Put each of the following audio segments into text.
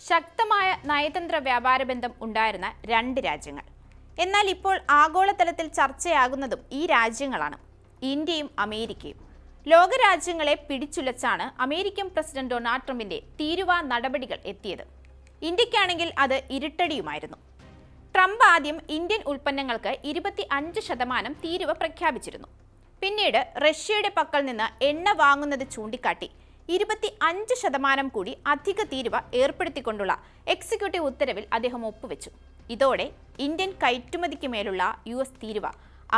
ശക്തമായ നയതന്ത്ര വ്യാപാര ബന്ധം ഉണ്ടായിരുന്ന രണ്ട് രാജ്യങ്ങൾ. എന്നാൽ ഇപ്പോൾ ആഗോളതലത്തിൽ ചർച്ചയാകുന്നതും ഈ രാജ്യങ്ങളാണ് ഇന്ത്യയും അമേരിക്കയും. ലോകരാജ്യങ്ങളെ പിടിച്ചുലച്ചാണ് അമേരിക്കൻ പ്രസിഡന്റ് ഡൊണാൾഡ് ട്രംപിന്റെ തീരുവ നടപടികൾ എത്തിയത്. ഇന്ത്യക്കാണെങ്കിൽ അത് ഇരുട്ടടിയുമായിരുന്നു. ട്രംപ് ആദ്യം ഇന്ത്യൻ ഉൽപ്പന്നങ്ങൾക്ക് ഇരുപത്തി അഞ്ച് ശതമാനം തീരുവ പ്രഖ്യാപിച്ചിരുന്നു. പിന്നീട് റഷ്യയുടെ പക്കൽ നിന്ന് എണ്ണ വാങ്ങുന്നത് ചൂണ്ടിക്കാട്ടി ഇരുപത്തി അഞ്ച് ശതമാനം കൂടി അധിക തീരുവ ഏർപ്പെടുത്തിക്കൊണ്ടുള്ള എക്സിക്യൂട്ടീവ് ഉത്തരവിൽ അദ്ദേഹം ഒപ്പുവെച്ചു. ഇതോടെ ഇന്ത്യൻ കയറ്റുമതിക്ക് മേലുള്ള യു എസ് തീരുവ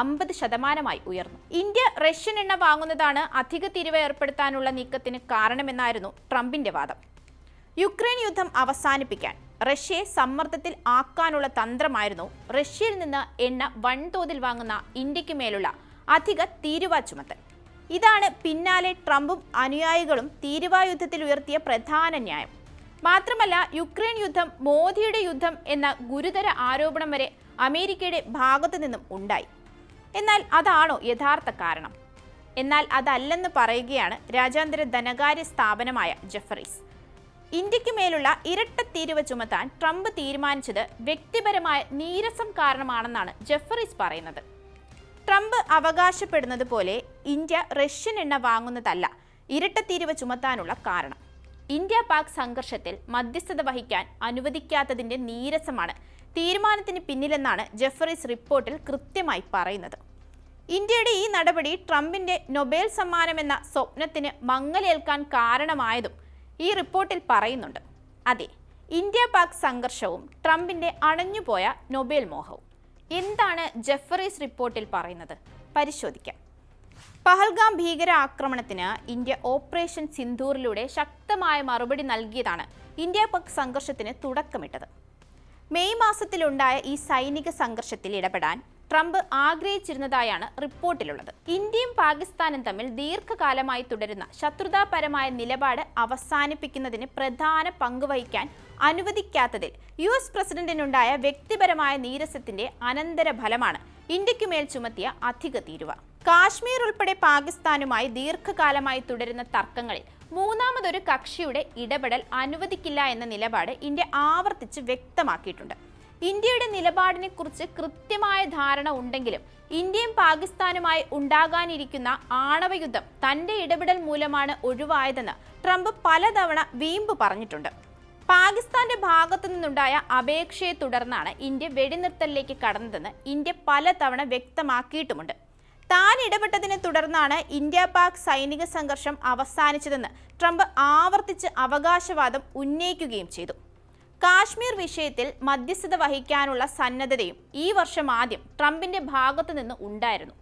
അമ്പത് ശതമാനമായി ഉയർന്നു. ഇന്ത്യ റഷ്യൻ എണ്ണ വാങ്ങുന്നതാണ് അധിക തീരുവ ഏർപ്പെടുത്താനുള്ള നീക്കത്തിന് കാരണമെന്നായിരുന്നു ട്രംപിന്റെ വാദം. യുക്രൈൻ യുദ്ധം അവസാനിപ്പിക്കാൻ റഷ്യയെ സമ്മർദ്ദത്തിൽ ആക്കാനുള്ള തന്ത്രമായിരുന്നു റഷ്യയിൽ നിന്ന് എണ്ണ വൻതോതിൽ വാങ്ങുന്ന ഇന്ത്യയ്ക്ക് മേലുള്ള അധിക തീരുവ ചുമത്തൽ. ഇതാണ് പിന്നാലെ ട്രംപും അനുയായികളും തീരുവായുദ്ധത്തിൽ ഉയർത്തിയ പ്രധാന ന്യായം. മാത്രമല്ല യുക്രൈൻ യുദ്ധം മോദിയുടെ യുദ്ധം എന്ന ഗുരുതര ആരോപണം വരെ അമേരിക്കയുടെ ഭാഗത്തു നിന്നും ഉണ്ടായി. എന്നാൽ അതാണോ യഥാർത്ഥ കാരണം? എന്നാൽ അതല്ലെന്ന് പറയുകയാണ് രാജ്യാന്തര ധനകാര്യ സ്ഥാപനമായ ജെഫറീസ് ഇന്ത്യയ്ക്ക് മേലുള്ള ഇരട്ട തീരുവ ചുമത്താൻ ട്രംപ് തീരുമാനിച്ചത് വ്യക്തിപരമായ നീരസം കാരണമാണെന്നാണ് ജെഫറീസ് പറയുന്നത്. ട്രംപ് അവകാശപ്പെടുന്നത് പോലെ ഇന്ത്യ റഷ്യൻ എണ്ണ വാങ്ങുന്നതല്ല ഇരട്ടത്തീരുവ ചുമത്താനുള്ള കാരണം. ഇന്ത്യ പാക് സംഘർഷത്തിൽ മധ്യസ്ഥത വഹിക്കാൻ അനുവദിക്കാത്തതിന്റെ നീരസമാണ് തീരുമാനത്തിന് പിന്നിലെന്നാണ് ജെഫറീസ് റിപ്പോർട്ടിൽ കൃത്യമായി പറയുന്നത്. ഇന്ത്യയുടെ ഈ നടപടി ട്രംപിന്റെ നൊബേൽ സമ്മാനമെന്ന സ്വപ്നത്തിന് മങ്ങലേൽക്കാൻ കാരണമായതും ഈ റിപ്പോർട്ടിൽ പറയുന്നുണ്ട്. അതെ ഇന്ത്യ പാക് സംഘർഷവും ട്രംപിന്റെ അണഞ്ഞുപോയ നൊബേൽ മോഹവും. എന്താണ് ജെഫറീസ് റിപ്പോർട്ടിൽ പറയുന്നത്? പരിശോധിക്കാം. പഹൽഗാം ഭീകര ആക്രമണത്തിന് ഇന്ത്യ ഓപ്പറേഷൻ സിന്ധൂറിലൂടെ ശക്തമായ മറുപടി നൽകിയതാണ് ഇന്ത്യ പക് സംഘർഷത്തിന് തുടക്കമിട്ടത്. മെയ് മാസത്തിലുണ്ടായ ഈ സൈനിക സംഘർഷത്തിൽ ഇടപെടാൻ ട്രംപ് ആഗ്രഹിച്ചിരുന്നതായാണ് റിപ്പോർട്ടിലുള്ളത്. ഇന്ത്യയും പാകിസ്ഥാനും തമ്മിൽ ദീർഘകാലമായി തുടരുന്ന ശത്രുതാപരമായ നിലപാട് അവസാനിപ്പിക്കുന്നതിന് പ്രധാന പങ്കുവഹിക്കാൻ അനുവദിക്കാത്തതിൽ യു എസ് പ്രസിഡന്റിനുണ്ടായ വ്യക്തിപരമായ നീരസത്തിന്റെ അനന്തരഫലമാണ് ഇന്ത്യക്കുമേൽ ചുമത്തിയ അധിക തീരുവ. കാശ്മീർ ഉൾപ്പെടെ പാകിസ്ഥാനുമായി ദീർഘകാലമായി തുടരുന്ന തർക്കങ്ങളിൽ മൂന്നാമതൊരു കക്ഷിയുടെ ഇടപെടൽ അനുവദിക്കില്ല എന്ന നിലപാട് ഇന്ത്യ ആവർത്തിച്ച് വ്യക്തമാക്കിയിട്ടുണ്ട്. ഇന്ത്യയുടെ നിലപാടിനെ കുറിച്ച് കൃത്യമായ ധാരണ ഉണ്ടെങ്കിലും ഇന്ത്യയും പാകിസ്ഥാനുമായി ഉണ്ടാകാനിരിക്കുന്ന ആണവയുദ്ധം തന്റെ ഇടപെടൽ മൂലമാണ് ഒഴിവായതെന്ന് ട്രംപ് പലതവണ വീമ്പ് പറഞ്ഞിട്ടുണ്ട്. പാകിസ്ഥാന്റെ ഭാഗത്തു നിന്നുണ്ടായ അപേക്ഷയെ തുടർന്നാണ് ഇന്ത്യ വെടിനിർത്തലിലേക്ക് കടന്നതെന്ന് ഇന്ത്യ പലതവണ വ്യക്തമാക്കിയിട്ടുമുണ്ട്. താൻ ഇടപെട്ടതിനെ തുടർന്നാണ് ഇന്ത്യ പാക് സൈനിക സംഘർഷം അവസാനിച്ചതെന്ന് ട്രംപ് ആവർത്തിച്ച് അവകാശവാദം ഉന്നയിക്കുകയും ചെയ്തു. കാശ്മീർ വിഷയത്തിൽ മധ്യസ്ഥത വഹിക്കാനുള്ള സന്നദ്ധതയും ഈ വർഷം ആദ്യം ട്രംപിന്റെ ഭാഗത്തു നിന്ന് ഉണ്ടായിരുന്നു.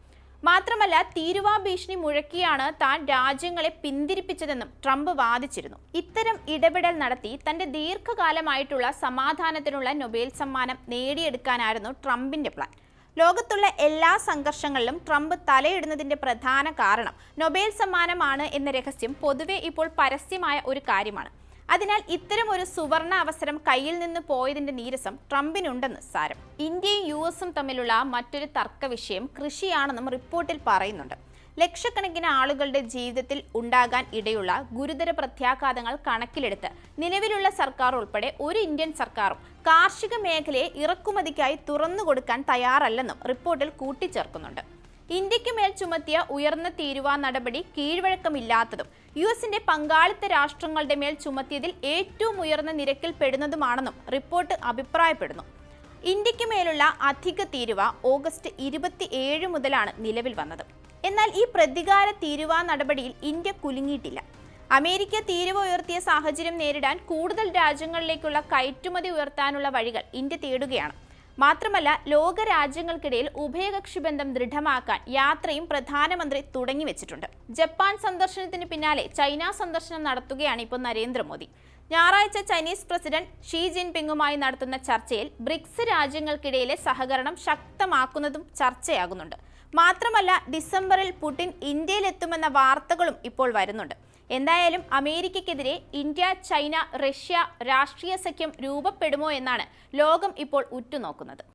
മാത്രമല്ല തീരുവാ ഭീഷണി മുഴക്കിയാണ് താൻ രാജ്യങ്ങളെ പിന്തിരിപ്പിച്ചതെന്നും ട്രംപ് വാദിച്ചിരുന്നു. ഇത്തരം ഇടപെടൽ നടത്തി തന്റെ ദീർഘകാലമായിട്ടുള്ള സമാധാനത്തിനുള്ള നൊബേൽ സമ്മാനം നേടിയെടുക്കാനായിരുന്നു ട്രംപിന്റെ പ്ലാൻ. ലോകത്തുള്ള എല്ലാ സംഘർഷങ്ങളിലും ട്രംപ് തലയിടുന്നതിന്റെ പ്രധാന കാരണം നൊബേൽ സമ്മാനമാണ് എന്ന രഹസ്യം പൊതുവെ ഇപ്പോൾ പരസ്യമായ ഒരു കാര്യമാണ്. അതിനാൽ ഇത്തരം ഒരു സുവർണ അവസരം കയ്യിൽ നിന്ന് പോയതിന്റെ നീരസം ട്രംപിനുണ്ടെന്ന് സാരം. ഇന്ത്യയും യു എസും തമ്മിലുള്ള മറ്റൊരു തർക്ക വിഷയം കൃഷിയാണെന്നും റിപ്പോർട്ടിൽ പറയുന്നുണ്ട്. ലക്ഷക്കണക്കിന് ആളുകളുടെ ജീവിതത്തിൽ ഉണ്ടാകാൻ ഇടയുള്ള ഗുരുതര പ്രത്യാഘാതങ്ങൾ കണക്കിലെടുത്ത് നിലവിലുള്ള സർക്കാർ ഉൾപ്പെടെ ഒരു ഇന്ത്യൻ സർക്കാരും കാർഷിക മേഖലയെ ഇറക്കുമതിക്കായി തുറന്നുകൊടുക്കാൻ തയ്യാറല്ലെന്നും റിപ്പോർട്ടിൽ കൂട്ടിച്ചേർക്കുന്നുണ്ട്. ഇന്ത്യയ്ക്ക് മേൽ ചുമത്തിയ ഉയർന്ന തീരുവ നടപടി കീഴ്വഴക്കമില്ലാത്തതും യു എസിന്റെ പങ്കാളിത്ത രാഷ്ട്രങ്ങളുടെ മേൽ ചുമത്തിയതിൽ ഏറ്റവും ഉയർന്ന നിരക്കിൽ പെടുന്നതുമാണെന്നും റിപ്പോർട്ട് അഭിപ്രായപ്പെടുന്നു. ഇന്ത്യയ്ക്ക് മേലുള്ള അധിക തീരുവ ഓഗസ്റ്റ് ഇരുപത്തി ഏഴ് മുതലാണ് നിലവിൽ വന്നത്. എന്നാൽ ഈ പ്രതികാര തീരുവ നടപടിയിൽ ഇന്ത്യ കുലുങ്ങിയിട്ടില്ല. അമേരിക്ക തീരുവ ഉയർത്തിയ സാഹചര്യം നേരിടാൻ കൂടുതൽ രാജ്യങ്ങളിലേക്കുള്ള കയറ്റുമതി ഉയർത്താനുള്ള വഴികൾ ഇന്ത്യ തേടുകയാണ്. മാത്രമല്ല ലോക രാജ്യങ്ങൾക്കിടയിൽ ഉഭയകക്ഷി ബന്ധം ദൃഢമാക്കാൻ യാത്രയും പ്രധാനമന്ത്രി തുടങ്ങി വെച്ചിട്ടുണ്ട് ജപ്പാൻ സന്ദർശനത്തിന് പിന്നാലെ ചൈന സന്ദർശനം നടത്തുകയാണ് ഇപ്പോൾ നരേന്ദ്രമോദി. ഞായറാഴ്ച ചൈനീസ് പ്രസിഡന്റ് ഷീ ജിൻപിങ്ങുമായി നടത്തുന്ന ചർച്ചയിൽ ബ്രിക്സ് രാജ്യങ്ങൾക്കിടയിലെ സഹകരണം ശക്തമാക്കുന്നതും ചർച്ചയാകുന്നുണ്ട്. മാത്രമല്ല ഡിസംബറിൽ പുടിൻ ഇന്ത്യയിലെത്തുമെന്ന വാർത്തകളും ഇപ്പോൾ വരുന്നുണ്ട്. എന്തായാലും അമേരിക്കയ്ക്കെതിരെ ഇന്ത്യ ചൈന റഷ്യ രാഷ്ട്രീയ സഖ്യം രൂപപ്പെടുമോ എന്നാണ് ലോകം ഇപ്പോൾ ഉറ്റുനോക്കുന്നത്.